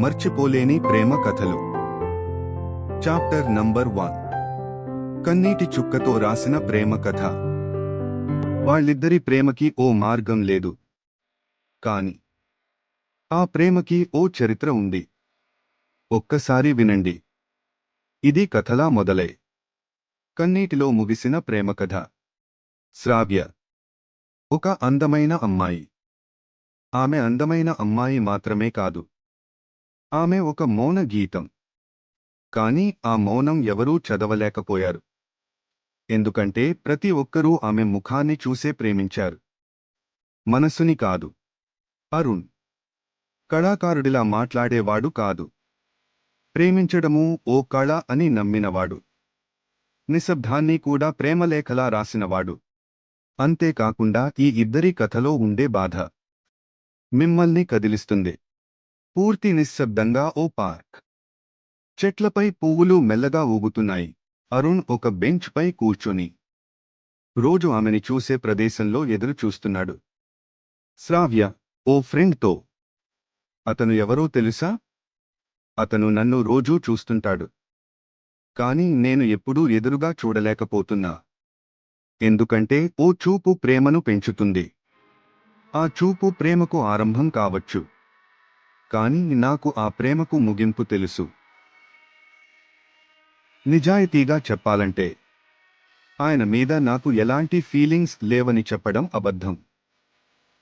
మర్చిపోలేని ప్రేమ కథలు. Chapter number one కన్నీటి చుక్కతో రాసిన ప్రేమ కథ. వాళ్ళిద్దరి ప్రేమకి ఓ మార్గం లేదు. కాని ఆ ప్రేమకి ఓ చరిత్ర ఉంది. ఒక్కసారి వినండి. ఇది కథలా మొదలై. కన్నీటిలో ముగిసిన ప్రేమ కథ. శ్రావ్య. ఒక అందమైన అమ్మాయి. ఆమె అందమైన అమ్మాయి మాత్రమే కాదు. ఆమె ఒక మౌన గీతం. కాని ఆ మౌనం ఎవరూ చదవలేకపోయారు. ఎందుకంటే ప్రతి ఒక్కరూ ఆమె ముఖాన్ని చూసే ప్రేమించారు. మనసుని కాదు. అరుణ్. కళాకారుడిలా మాట్లాడేవాడు కాదు. ప్రేమించడము ఓ కళ అని నమ్మినవాడు. నిశ్శబ్దాన్ని కూడా ప్రేమలేఖలా రాసినవాడు. అంతేకాకుండా ఈ ఇద్దరి కథలో ఉండే బాధ. మిమ్మల్ని కదిలిస్తుంది. పూర్తి నిశ్శబ్దంగా ఓ పార్క్. చెట్లపై పువ్వులు మెల్లగా ఊగుతున్నాయి. అరుణ్ ఒక బెంచ్పై కూర్చొని రోజు ఆమెని చూసే ప్రదేశంలో ఎదురు చూస్తున్నాడు. శ్రావ్య ఓ ఫ్రెండ్తో అతను ఎవరో తెలుసా? అతను నన్ను రోజూ చూస్తుంటాడు. కాని నేను ఎప్పుడూ ఎదురుగా చూడలేకపోతున్నా. ఎందుకంటే ఓ చూపు ప్రేమను పెంచుతుంది. ఆ చూపు ప్రేమకు ఆరంభం కావచ్చు. కానీ నాకు ఆ ప్రేమకు ముగింపు తెలుసు. నిజాయితీగా చెప్పాలంటే ఆయన మీద నాకు ఎలాంటి ఫీలింగ్స్ లేవని చెప్పడం అబద్ధం.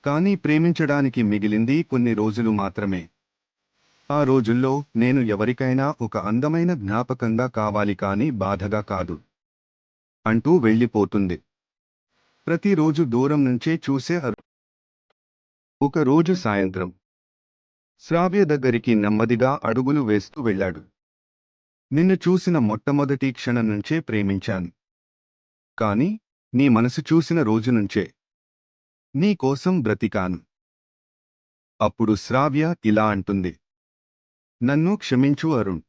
కానీ ప్రేమించడానికి మిగిలింది కొన్ని రోజులు మాత్రమే. ఆ రోజుల్లో నేను ఎవరికైనా ఒక అందమైన జ్ఞాపకంగా కావాలి కాని బాధగా కాదు. అంటూ వెళ్ళిపోతుంది. ప్రతిరోజు దూరం నుంచే చూసే అరు ఒక రోజు సాయంత్రం. శ్రావ్య దగ్గరికి నెమ్మదిగా అడుగులు వేస్తూ వెళ్ళాడు. నిన్ను చూసిన మొట్టమొదటి క్షణం నుంచే ప్రేమించాను. కాని నీ మనసు చూసిన రోజు నుంచే. నీ కోసం బ్రతికాను. అప్పుడు శ్రావ్య ఇలా అంటుంది. నన్ను క్షమించు అరుణ్.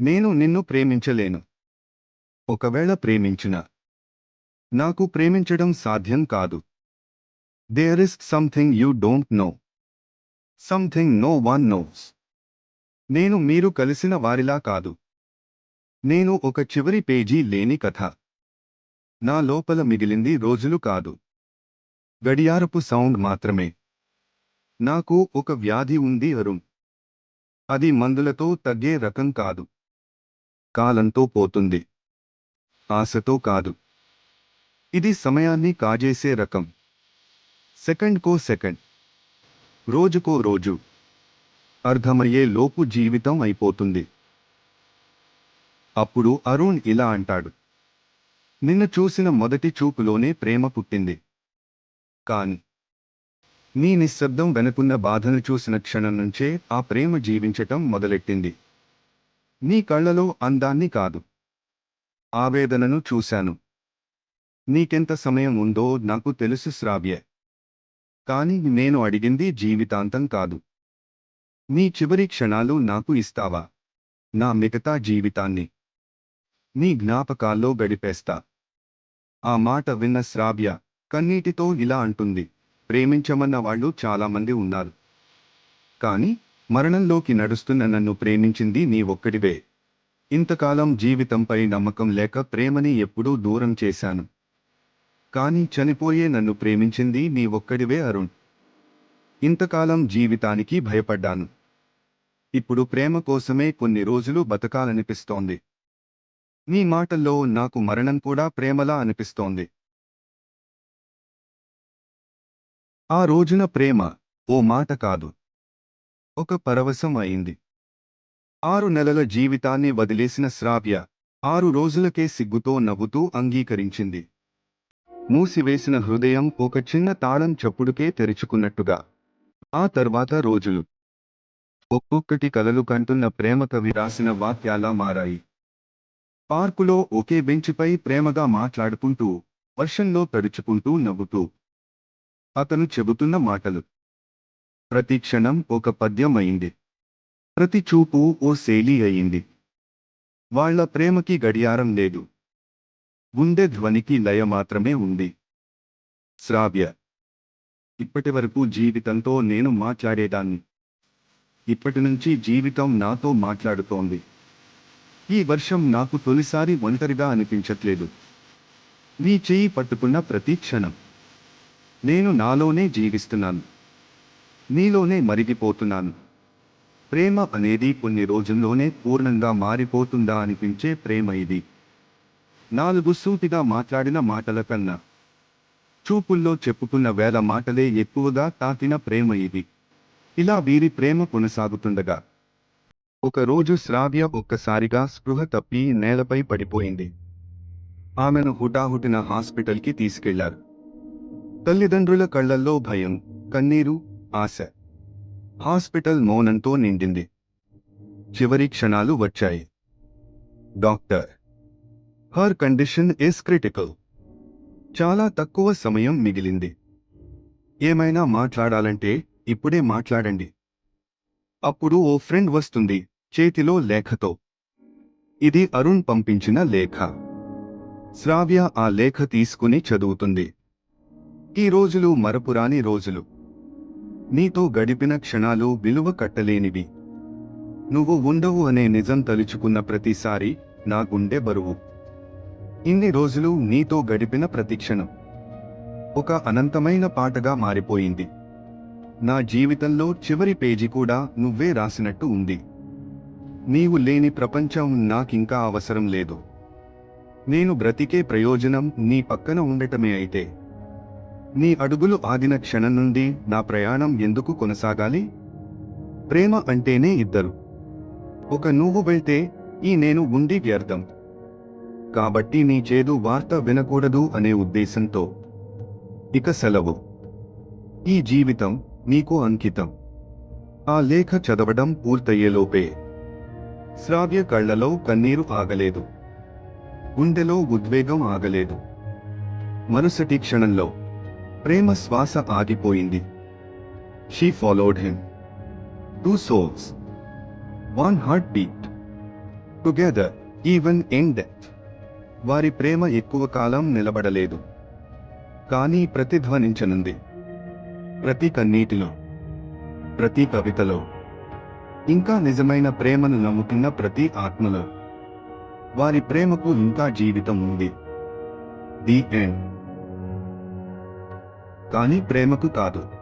నేను నిన్ను ప్రేమించలేను. ఒకవేళ ప్రేమించిన. నాకు ప్రేమించడం సాధ్యం కాదు. There is something you don't know something no one knows నేను మీరు కలిసిన వారిలా కాదు. నేను ఒక చివరి పేజీ లేని కథ. నా లోపల మిగిలింది రోజులు కాదు. గడియారపు సౌండ్ మాత్రమే. నాకు ఒక వ్యాధి ఉంది అరుణ్ అది మందులతో తగ్గే రకం కాదు. కాలంతో పోతుంది. ఆశతో కాదు. ఇది సమయాన్ని కాజేసే రకం. సెకండ్కో సెకండ్. రోజుకో రోజు. అర్థమయ్యే లోపు జీవితం అయిపోతుంది. అప్పుడు అరుణ్ ఇలా అంటాడు. నిన్ను చూసిన మొదటి చూపులోనే ప్రేమ పుట్టింది. కాని నీ నిశ్శబ్దం వెనుకున్న బాధను చూసిన క్షణం నుంచే ఆ ప్రేమ జీవించటం మొదలెట్టింది. నీ కళ్ళలో అందాన్ని కాదు. ఆవేదనను చూశాను. నీకెంత సమయం ఉందో నాకు తెలుసు శ్రావ్య. కాని నేను అడిగింది జీవితాంతం కాదు. నీ చివరి క్షణాలు నాకు ఇస్తావా? నా మిగతా జీవితాన్ని. నీ జ్ఞాపకాల్లో గడిపేస్తా. ఆ మాట విన్న శ్రావ్య కన్నీటితో ఇలా అంటుంది. ప్రేమించమన్న వాళ్ళు చాలామంది ఉన్నారు. కాని మరణంలోకి నడుస్తున్న నన్ను ప్రేమించింది నీ ఒక్కడివే. ఇంతకాలం జీవితంపై నమ్మకం లేక ప్రేమని ఎప్పుడూ దూరం చేశాను. కాని చనిపోయే నన్ను ప్రేమించింది నీ ఒక్కడివే అరుణ్. ఇంతకాలం జీవితానికి భయపడ్డాను. ఇప్పుడు ప్రేమ కోసమే కొన్ని రోజులు బతకాలనిపిస్తోంది. నీ మాటల్లో నాకు మరణం కూడా ప్రేమలా అనిపిస్తోంది. ఆ రోజున ప్రేమ ఓ మాట కాదు. ఒక పరవశం అయింది. ఆరు నెలల జీవితాన్ని వదిలేసిన శ్రావ్య ఆరు రోజులకే సిగ్గుతో నవ్వుతూ అంగీకరించింది. మూసివేసిన హృదయం ఒక చిన్న తాళం చప్పుడుకే తెరుచుకున్నట్టుగా. ఆ తర్వాత రోజులు. ఒక్కొక్కటి కలలు కంటున్న ప్రేమ కవి రాసిన వాక్యాలా మారాయి. పార్కులో ఒకే బెంచిపై ప్రేమగా మాట్లాడుకుంటూ వర్షంలో తడుచుకుంటూ నవ్వుతూ. అతను చెబుతున్న మాటలు. ప్రతి క్షణం ఒక పద్యం అయింది. ప్రతి చూపు ఓ శైలి అయింది. వాళ్ళ ప్రేమకి గడియారం లేదు. గుండె ధ్వనికి లయ మాత్రమే ఉంది. శ్రావ్య. ఇప్పటివరకు జీవితంతో నేను మాట్లాడేదాన్ని. ఇప్పటి నుంచి జీవితం నాతో మాట్లాడుతోంది. ఈ వర్షం నాకు తొలిసారి ఒంటరిగా అనిపించట్లేదు. నీ చేయి పట్టుకున్న ప్రతి క్షణం. నేను నాలోనే జీవిస్తున్నాను. నీలోనే మరిగిపోతున్నాను. ప్రేమ అనేది కొన్ని రోజుల్లోనే పూర్ణంగా మారిపోతుందా అనిపించే ప్రేమ ఇది. నాలుగు సూటిగా మాట్లాడిన మాటల కన్నా చూపుల్లో చెప్పుకున్న వేల మాటలే ఎక్కువగా తాకిన ప్రేమ ఇది. ఇలా వీరి ప్రేమ కొనసాగుతుండగా ఒకరోజు శ్రావ్య ఒక్కసారిగా స్పృహ తప్పి నేలపై పడిపోయింది. ఆమెను హుటాహుటిన హాస్పిటల్కి తీసుకెళ్ళారు. తల్లిదండ్రుల కళ్ళల్లో భయం కన్నీరు ఆశ. హాస్పిటల్ మౌనంతో నిండింది. చివరి క్షణాలు వచ్చాయి. Doctor her condition is critical చాలా తక్కువ సమయం మిగిలింది. ఏమైనా మాట్లాడాలంటే ఇప్పుడే మాట్లాడండి. అప్పుడు ఓ ఫ్రెండ్ వస్తుంది చేతిలో లేఖతో. ఇది అరుణ్ పంపించిన లేఖ. శ్రావ్య ఆ లేఖ తీసుకుని చదువుతుంది. ఈ రోజులు మరపురాని రోజులు. నీతో గడిపిన క్షణాలు విలువ కట్టలేనివి. నువ్వు ఉండవు అనే నిజం తలుచుకున్న ప్రతిసారి నా గుండె బరువు. ఇన్ని రోజులు నీతో గడిపిన ప్రతిక్షణం ఒక అనంతమైన పాటగా మారిపోయింది. నా జీవితంలో చివరి పేజీ కూడా నువ్వే రాసినట్టు ఉంది. నీవు లేని ప్రపంచం నాకింకా అవసరం లేదు. నేను బ్రతికే ప్రయోజనం నీ పక్కన ఉండటమే అయితే. నీ అడుగులు ఆగిన క్షణం నుండి నా ప్రయాణం ఎందుకు కొనసాగాలి? ప్రేమ అంటేనే ఇద్దరు. ఒక నువ్వు వెళ్తే ఈ నేను ఉండి వ్యర్థం. కాబట్టి నీ చేదు వార్త వినకూడదు అనే ఉద్దేశంతో. ఇక సెలవు. ఈ జీవితం నీకు అంకితం. ఆ లేఖ చదవడం పూర్తయ్యేలోపే. శ్రావ్య కళ్ళలో కన్నీరు ఆగలేదు. గుండెలో ఉద్వేగం ఆగలేదు. మరుసటి క్షణంలో ప్రేమ శ్వాస ఆగిపోయింది. She followed him two souls one heartbeat together even in death వారి ప్రేమ ఎక్కువ కాలం నిలబడలేదు. కానీ ప్రతిధ్వనించనుంది. ప్రతి కన్నీటిలో ప్రతి కవితలో ఇంకా నిజమైన ప్రేమను నమ్ముతున్న ప్రతి ఆత్మలో వారి ప్రేమకు ఇంకా జీవితం ఉంది. The end. కానీ ప్రేమకు కాదు.